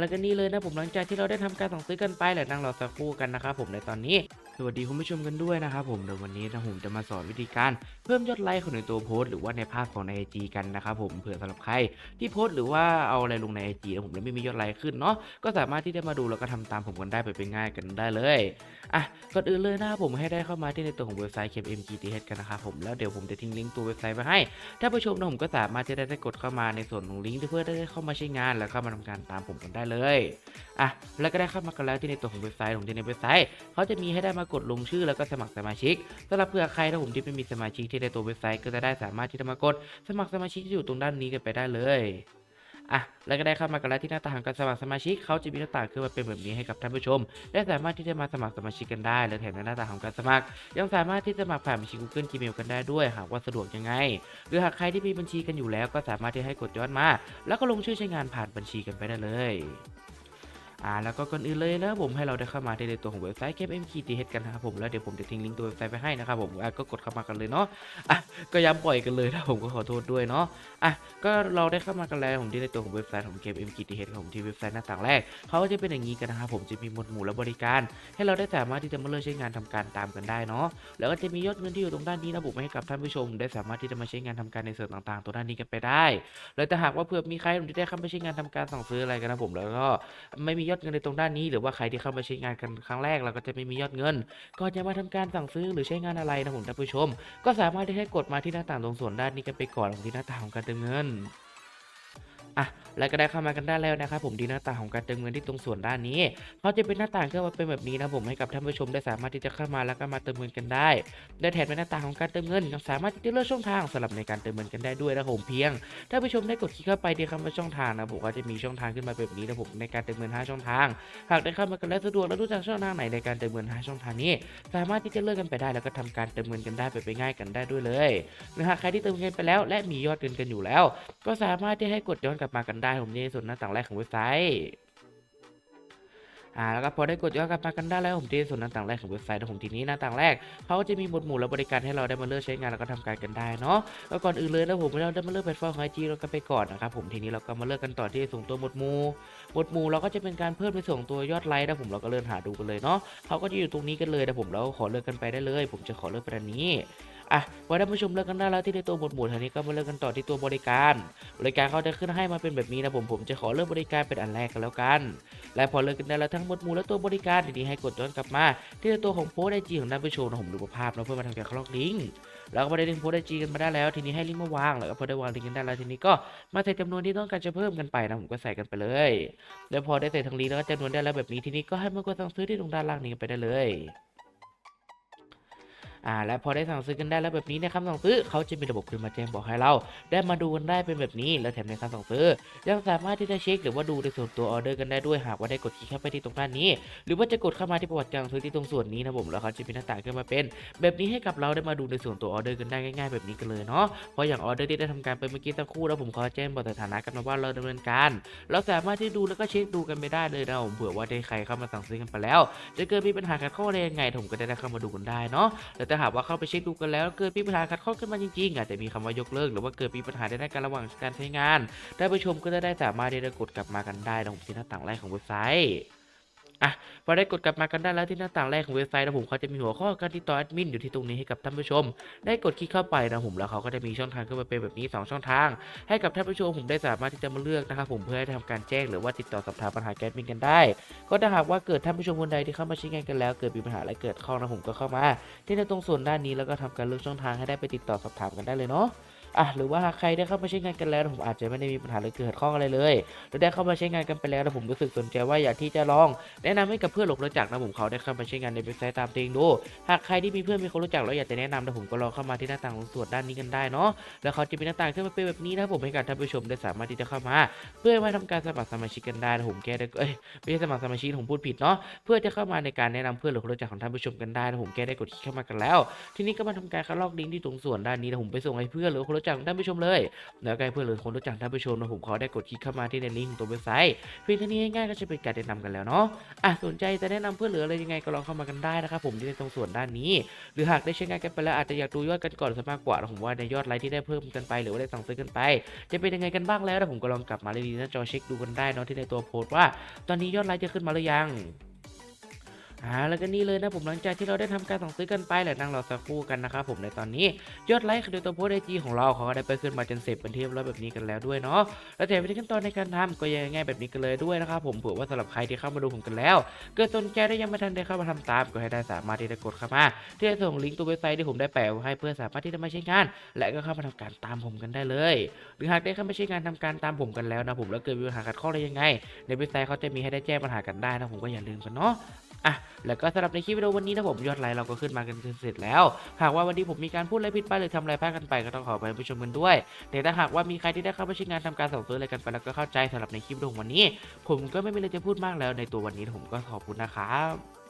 แล้วก็นี่เลยนะผมหลังจากที่เราได้ทำการสั่งซื้อกันไปแหละนั่งรอสักครู่กันนะครับผมในตอนนี้ สวัสดีคุณผู้ชมกันด้วยนะครับผมเดี๋ยววันนี้นะผมจะมาสอนวิธีการเพิ่มยอดไลค์ของในตัวโพสต์หรือว่าในภาพของในไอจีกันนะครับผมเผื่อสำหรับใครที่โพสต์หรือว่าเอาอะไรลงในไอจีผมแล้วไม่มียอดไลค์ขึ้นเนาะก็สามารถที่จะมาดูแล้วก็ทำตามผมกันได้ไปเป็นง่ายกันได้เลยอะก่อนอื่นเลยนะครับผมให้ได้เข้ามาที่ในตัวของเว็บไซต์ KMGTH กันนะครับผมแล้วเดี๋ยวผมจะทิ้งลิงก์ตัวเว็บไซต์ไว้ให้ถ้าผู้ชมนะผมก็สามารถจะได้ได้กดเข้ามาในส่วนของลิงก์เพื่อได้เข้ามาใช้งานแล้วเข้ามาทำการตามผมกันได้เลยอะแล้วก็ได้เข้ามากันแล้วที่ในตัวของเว็บไซต์ของที่ในเว็บไซต์เขาจะมีให้ได้มากดลงชื่อแล้วก็สมัครสมาชิกสำหรับเผื่อใครถ้าผมที่ไม่มีสมาชิกที่ในตัวเว็บไซต์ก็จะได้สามารถที่จะมากดสมัครสมาชิกที่อยู่ตรงด้านนี้กันไปได้เลยอะแล้วก็ได้เข้ามากันแล้วที่หน้าต่างการสมัครสมาชิกเขาจะมีหน้าต่างขึ้นมาเป็นแบบนี้ให้กับท่านผู้ชมได้สามารถที่จะมาสมัครสมาชิกกันได้ และแถมในหน้าต่างของการสมัคร ยังสามารถที่จะสมัครผ่านบัญชี Google Gmail กันได้ด้วยหากว่าสะดวกยังไง หรือหากใครที่มีบัญชีกันอยู่แล้ว ก็สามารถที่ให้กดย้อนมา แล้วก็ลงชื่อใช้งานผ่านบัญชีกันไปได้เลย อ่าแล้วก็ก่อนอื่นเลยนะผมให้เราได้เข้ามาดีในตัวของเว็บไซต์ KMKTH กันนะครับผมแล้วเดี๋ยวผมจะทิ้งลิงก์ตัวเว็บไซต์ไปให้นะครับผมอะก็กดเข้ามากันเลยเนาะอะก็ย้ำปล่อยกันเลยนะผมก็ขอโทษด้วยเนาะอะก็เราได้เข้ามากันแล้วผมที่ในตัวของเว็บไซต์ของ KMKTH ของผมที่เว็บไซต์หน้าต่างแรกเขาก็จะเป็นอย่างนี้กันนะครับผมจะมีหมวดหมู่และบริการ ให้เราได้สามารถที่จะมาเลือกใช้งานทำการตามกันได้เนาะแล้วก็จะมียอดเงินที่อยู่ตรงด้านนี้นะผมให้กับท่านผู้ชม ได้สามารถที่จะมาใช้งานทำการในส่วนต่างๆ ตัวด้านนี้กันไปได้ แล้วแต่หากว่าเผื่อมีใครที่ได้เข้ามาใช้งานทำการสั่งซื้ออะไรกันนะผมแล้วก็ไม่มียอดเงินในตรงด้านนี้หรือว่าใครที่เข้ามาใช้งานกันครั้งแรกเราก็จะไม่มียอดเงินก่อนจะมาทำการสั่งซื้อหรือใช้งานอะไรนะผมท่านผู้ชม ก็สามารถที่ให้กดมาที่หน้าต่างตรงส่วนด้านนี้กันไปก่อนของที่หน้าต่างของการเติมเงิน อะแล้วก็ได้เข้ามากันได้แล้วนะครับผมที่หน้าต่างของการเติมเงินที่ตรงส่วนด้านนี้เขาจะเป็นหน้าต่างขึ้นมาเป็นแบบนี้นะผมให้กับท่านผู้ชมได้สามารถที่จะเข้ามาแล้วก็มาเติมเงินกันได้ ได้แถมเป็นหน้าต่างของการเติมเงินยังสามารถที่จะเลือกช่องทางสำหรับในการเติมเงินกันได้ด้วยนะผมเพียงถ้านผู้ชมได้กดคลิกเข้าไปที่คำว่าช่องทางนะผมก็จะมีช่องทางขึ้นมาแบบนี้นะผมในการเติมเงิน5ช่องทางหากได้เข้ามากันแล้วสะดวกและรู้จักช่องทางไหนในการเติมเงิน5ช่องทางนี้ สามารถที่จะเลือกกันไปได้ แล้วก็ทำการเติมเงินกันได้ไปไปง่ายกันได้ด้วยเลยหรือหากใครที่เติมเงินไปแล้ว และมียอดเงินกันอยู่แล้ว ก็สามารถที่ให้กดย้อนกลับมากันได้ผมนี่ส่วนหน้าต่างแรกของเว็บไซต์อ่าแล้วก็พอได้กดย้อนกลับมากันได้แล้วผมที่ส่วนหน้าต่างแรกของเว็บไซต์นะผมทีนี้หน้าต่างแรกเขาก็จะมีหมวดหมู่และบริการให้เราได้มาเลือกใช้งานแล้วก็ทำการกันได้เนาะแล้วก่อนอื่นเลยนะผมเราได้มาเลือกแพลตฟอร์มของไอจีเรากันไปก่อนนะครับผมทีนี้เราก็มาเลือกกันต่อที่ส่งตัวหมวดหมู่หมวดหมู่เราก็จะเป็นการเพิ่มในส่วนตัวยอดไลค์นะผมเราก็เลื่อนหาดูกันเลยเนาะเขาก็จะอยู่ตรงนี้กันเลยนะผมเราก็ขอเลือกกันไปได้เลย ผมจะขอเลือกไปด้านนี้ อะพอได้ผู้ชมเลือกกันได้แล้วที่ในตัวหมวดหมู่ทีนี้ก็มาเลือกกันต่อที่ตัวบริการ บริการเขาจะขึ้นให้มาเป็นแบบนี้นะผมผมจะขอเลือกบริการเป็นอันแรกกันแล้วกัน และพอเลือกกันได้แล้วทั้งหมดหมู่และตัวบริการทีนี้ให้กดย้อนกลับมา ที่ในตัวของโพสไอจีของท่านผู้ชมนะผมดูภาพนะเพื่อมาทำการคลอกลิงก์แล้วก็พอได้ลิงโพสไอจีกันมาได้แล้ว ทีนี้ให้ลิงก์มาวางแล้วก็พอได้วางลิงก์กันได้แล้วทีนี้ก็มาใส่จำนวนที่ต้องการจะเพิ่มกันไปนะผมก็ใส่กันไปเลยแล้วพอได้ใส่ทั้งลิงก์แล้วก็จำนวนได้แล้วแบบนี้ทีนี้ก็ให้มากดสั่งซื้อที่ตรงด้านล่างนี้ไปได้เลย อ่าและพอได้สั่งซื้อกันได้แล้วแบบนี้ในคำสั่งซื้อเขาจะมีระบบขึ้นมาแจ้งบอกให้เรา ได้มาดูกันได้เป็นแบบนี้ แล้วแถมในคำสั่งซื้อ ยังสามารถที่จะเช็คหรือว่าดูในส่วนตัวออเดอร์กันได้ด้วยหากว่าได้กดคลิกเข้าไปที่ตรงด้านนี้ หรือว่าจะกดเข้ามาที่ประวัติการซื้อที่ตรงส่วนนี้นะผมแล้วเขาจะมีหน้าต่างขึ้นมาเป็น แบบนี้ให้กับเราได้มาดูในส่วนตัวออเดอร์กันได้ง่าย ๆ แบบนี้กันเลยเนาะเพราะอย่างออเดอร์ที่ได้ทำการไปเมื่อกี้สักครู่แล้วผมขอแจ้งบอกสถานะกันมาว่าเราดำเนินการ เราสามารถที่ดูแล้วก็เช็คดูกันไม่ได้เลยนะผมเผื่อว่าได้ใครเข้ามาสั่งซื้อกันไปแล้ว จะเกิดมีปัญหาขัดข้องอะไรยังไงผมก็ได้เข้ามาดูกันได้เนาะแต่ถ้าหากว่าเข้าไปเช็คดูกันแล้วเกิดมีปัญหาขัดข้องขึ้นมาจริงๆอาจจะมีคำว่ายกเลิกหรือว่าเกิดมีปัญหาในด้านการระหว่างการใช้งานท่านผู้ชมก็จะได้สามารถได้กดกลับมากันได้ตรงที่หน้าต่างแรกของเว็บไซต์ อะพอได้กดกลับมากันได้แล้วที่หน้าต่างแรกของเว็บไซต์นะผมเขาจะมีหัวข้อการติดต่อแอดมินอยู่ที่ตรงนี้ให้กับท่านผู้ชม ได้กดคลิกเข้าไปนะผมแล้วเขาก็จะมีช่องทางขึ้นมาเป็นแบบนี้สองช่องทาง ให้กับท่านผู้ชมผมได้สามารถที่จะมาเลือกนะครับผมเพื่อให้ทำการแจ้งหรือว่าติดต่อสอบถามปัญหาแก๊สมินกันได้ ก็ถ้าหากว่าเกิดท่านผู้ชมคนใดที่เข้ามาใช้งานกันแล้ว เกิดมีปัญหาอะไรเกิดข้องนะผมก็เข้ามา ที่ในตรงส่วนด้านนี้แล้วก็ทำการเลือกช่องทางให้ได้ไปติดต่อสอบถามกันได้เลยเนาะ อะหรือว่าหากใครได้เข้ามาใช้งานกันแล้วผมอาจจะไม่ได้มีปัญหาหรือเกิดข้องอะไรเลยหรือได้เข้ามาใช้งานกันไปแล้วแต่ผมรู้สึกสนใจว่าอยากที่จะลอง แนะนำให้กับเพื่อนหลงรู้จักนะผมเขาได้เข้ามาใช้งานในเว็บไซต์ตามตัวเองดูหากใครที่มีเพื่อนมีคนรู้จักแล้วอยากจะแนะนำนะผมก็ลองเข้ามาที่หน้าต่างของส่วนด้านนี้กันได้เนาะแล้วเขาจะมีหน้าต่างขึ้นมาเป็นแบบนี้นะผมให้กับท่านผู้ชมได้สามารถที่จะเข้ามา เพื่อมาทำการสมัครสมาชิกกันได้นะผมแก้ได้เอ้ยไม่ใช่สมัครสมาชิกผมพูดผิดเนาะเพื่อจะเข้ามาในการแนะนำเพื่อนหรือคนรู้จักของท่านผู้ชมกันได้นะผมแก้ได้กดคลิกเข้ามากันแล้ว ทีนี้ก็มาทำการคัดลอกลิงก์ที่ตรงส่วนด้านนี้นะผมไปส่งให้เพื่อนหรือคนรู้รู้จักของท่านผู้ชมเลยแล้วก็เพื่อนหรือคนรู้จักท่านผู้ชมนะผมขอได้กดคลิกเข้ามาที่ในลิงก์ตัวเว็บไซต์เพียงเท่านี้ง่ายๆก็จะเป็นการแนะนำกันแล้วเนาะอะสนใจจะแนะนำเพื่อนหรืออะไรยังไงก็ลองเข้ามากันได้นะครับผมที่ในตรงส่วนด้านนี้ หรือหากได้ใช้งานกันไปแล้วอาจจะอยากดูยอดกันก่อนซะมากกว่าผมว่าในยอดไลค์ที่ได้เพิ่มกันไป หรือว่าได้สั่งซื้อกันไป จะเป็นยังไงกันบ้างแล้วนะผมก็ลองกลับมาเลยดีหน้าจอเช็คดูกันได้เนาะที่ในตัวโพสต์ว่า ตอนนี้ยอดไลค์จะขึ้นมาหรือยัง อ่าแล้วก็นี่เลยนะผมหลังจากที่เราได้ทำการสั่งซื้อกันไปแหละนั่งรอสักครู่กันนะครับผมในตอนนี้ยอดไลค์ในตัวโพสต์ไอจีของเราเขาก็ได้ไปขึ้นมาจนเสร็จเป็นที่เรียบร้อยแบบนี้กันแล้วด้วยเนาะแล้วแต่วิธีขั้นตอนในการทำก็ยังง่ายแบบนี้กันเลยด้วยนะครับผมเผื่อว่าสำหรับใครที่เข้ามาดูผมกันแล้ว เกิดสนใจได้ยังไม่ทันได้เข้ามาทำตามก็ให้ได้สามารถที่จะกดเข้ามาที่จะส่งลิงก์ตัวเว็บไซต์ที่ผมได้แปะไว้ให้เพื่อสามารถที่จะมาใช้งาน และก็เข้ามาทำการตามผมกันได้เลย หรือหากได้เข้ามาใช้งานทำการตามผมกันแล้วนะผมแล้วเกิดมีปัญหาขัดข้องอะไรยังไง ในเว็บไซต์เขาจะมีให้ได้แจ้งปัญหากันได้นะผมก็อย่าลืมกันเนาะ อะแล้วก็สำหรับในคลิปวิดีโอวันนี้นะผมยอดไลค์เราก็ขึ้นมากันเสร็จแล้ว หากว่าวันนี้ผมมีการพูดอะไรผิดไปหรือทำอะไรพลาดกันไปก็ต้องขอไปผู้ชมกันด้วยแต่ถ้าหากว่ามีใครที่ได้เข้ามาใช้งานทำการส่งซื้ออะไรกันไปแล้วก็เข้าใจสำหรับในคลิปวิดีโอวันนี้ ผมก็ไม่มีอะไรจะพูดมากแล้วในตัววันนี้ผมก็ขอบคุณนะครับ